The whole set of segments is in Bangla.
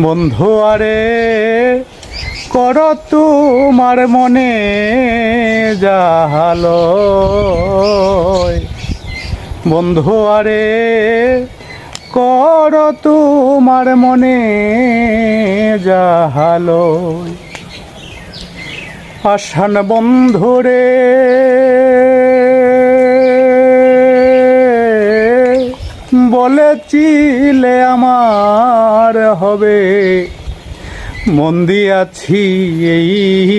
বন্ধু আরে কর তোমার মনে যাহালো। বন্ধু আরে কর তোমার মনে যাহালো। আসান বন্ধুরে বলেছিলে আমার হবে। মন দিয়াছি এই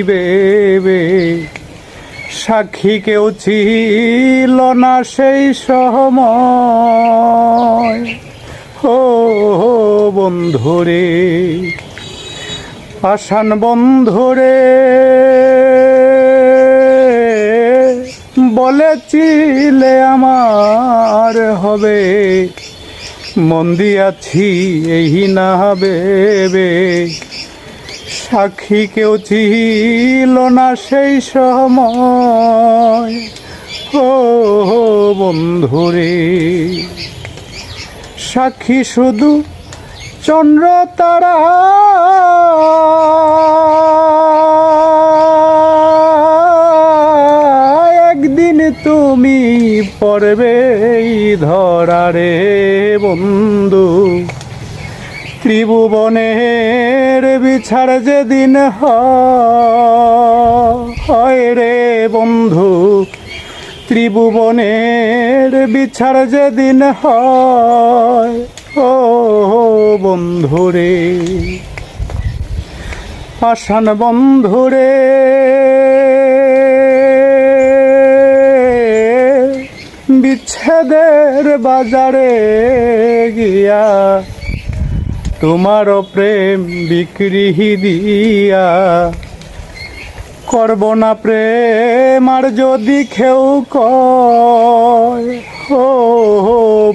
বেবে। সাক্ষী কেউ ছিল না সেই সহময় ও বন্ধুরে আসান বন্ধুরে। বলেছিলে আমার হবে। মন দিয়াছি এই না বেবে সাক্ষী কেউ ছিল না সেই সময়। ও বন্ধুরে, সাক্ষী শুধু চন্দ্র তারা। তুমি পড়বে ধরারে বন্ধু। ত্রিভুবনের বিছাড় যেদিন হয় রে বন্ধু, ত্রিভুবনের বিছাড় যেদিন হয়, ও বন্ধুরে আসান বন্ধুরে বিচ্ছেদের বাজারে গিয়া তোমার প্রেম বিক্রি দিয়া করব না প্রেম, আর যদি কেউ কয়, ও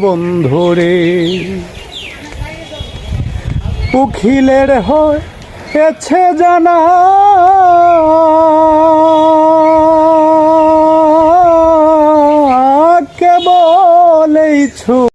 বন্ধুরে, উখিলের হয় এছে জানা too.